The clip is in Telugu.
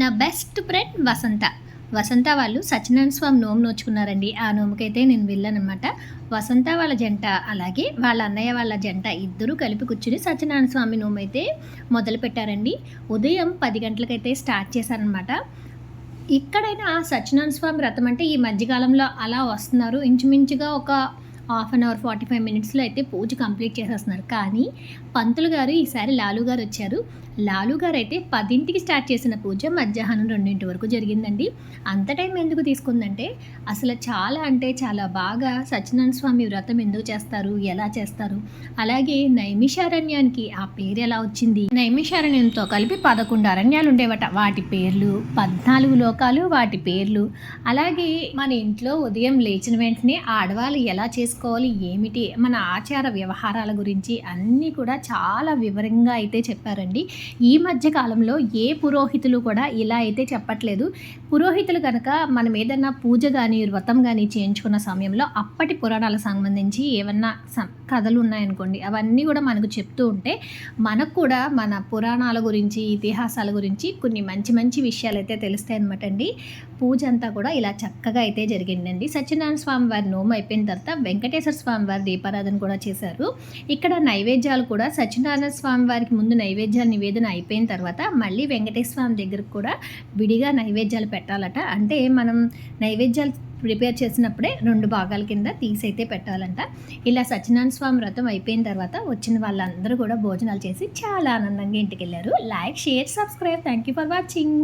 నా బెస్ట్ ఫ్రెండ్ వసంత. వసంత వాళ్ళు సత్యనారాయణ స్వామి నోము నోచుకున్నారండి. ఆ నోముకైతే నేను వెళ్ళానమాట వసంత వాళ్ళ జంట అలాగే వాళ్ళ అన్నయ్య వాళ్ళ జంట ఇద్దరూ కలిపి కూర్చుని సత్యనారాయణ స్వామి నోము అయితే మొదలు పెట్టారండి ఉదయం పది గంటలకైతే స్టార్ట్ చేశారనమాట ఇక్కడైనా సత్యనారాయణ స్వామి వ్రతం అంటే ఈ మధ్యకాలంలో అలా వస్తున్నారు. ఇంచుమించుగా ఒక half an hour forty five మినిట్స్లో అయితే పూజ కంప్లీట్ చేసేస్తున్నారు. కానీ పంతులు గారు ఈసారి లాలు గారు వచ్చారు. లాలు గారు అయితే పదింటికి స్టార్ట్ చేసిన పూజ మధ్యాహ్నం రెండింటి వరకు జరిగిందండి. అంత టైం ఎందుకు తీసుకుందంటే అసలు చాలా అంటే చాలా బాగా సత్యనారాయణ స్వామి వ్రతం ఎందుకు చేస్తారు ఎలా చేస్తారు? అలాగే నైమిషారణ్యానికి ఆ పేరు ఎలా వచ్చింది? నైమిషారణ్యంతో కలిపి పదకొండు అరణ్యాలు ఉండేవట. వాటి పేర్లు పద్నాలుగు లోకాలు వాటి పేర్లు. అలాగే మన ఇంట్లో ఉదయం లేచిన వెంటనే ఆడవాళ్ళు ఎలా చేసుకోవాలి ఏమిటి మన ఆచార వ్యవహారాల గురించి అన్నీ కూడా చాలా వివరంగా అయితే చెప్పారండి. ఈ మధ్య కాలంలో ఏ పురోహితులు కూడా ఇలా అయితే చెప్పట్లేదు. పురోహితులు కనుక మనం ఏదన్నా పూజ కానీ వ్రతం కానీ చేయించుకున్న సమయంలో అప్పటి పురాణాలకు సంబంధించి ఏమన్నా సం- కథలు ఉన్నాయనుకోండి అవన్నీ కూడా మనకు చెప్తూ ఉంటే మనకు కూడా మన పురాణాల గురించి ఇతిహాసాల గురించి కొన్ని మంచి మంచి విషయాలు అయితే తెలుస్తాయి అనమాట అండి. పూజ అంతా కూడా ఇలా చక్కగా అయితే జరిగిందండి. సత్యనారాయణ స్వామి వారి నోము అయిపోయిన తర్వాత వెంకటేశ్వర స్వామి వారి దీపారాధన కూడా చేశారు. ఇక్కడ నైవేద్యాలు కూడా సత్యనారాయణ స్వామి వారికి ముందు నైవేద్యాల నివేదన అయిపోయిన తర్వాత మళ్ళీ వెంకటేశ్వర స్వామి దగ్గరకు కూడా విడిగా నైవేద్యాలు పెట్టాలట. అంటే మనం నైవేద్యాలు ప్రిపేర్ చేసినప్పుడే రెండు భాగాల కింద తీసైతే పెట్టాలంట. ఇలా సత్యనారాయణ స్వామి వ్రతం అయిపోయిన తర్వాత వచ్చిన వాళ్ళందరూ కూడా భోజనాలు చేసి చాలా ఆనందంగా ఇంటికి వెళ్ళారు like share subscribe. Thank you for watching.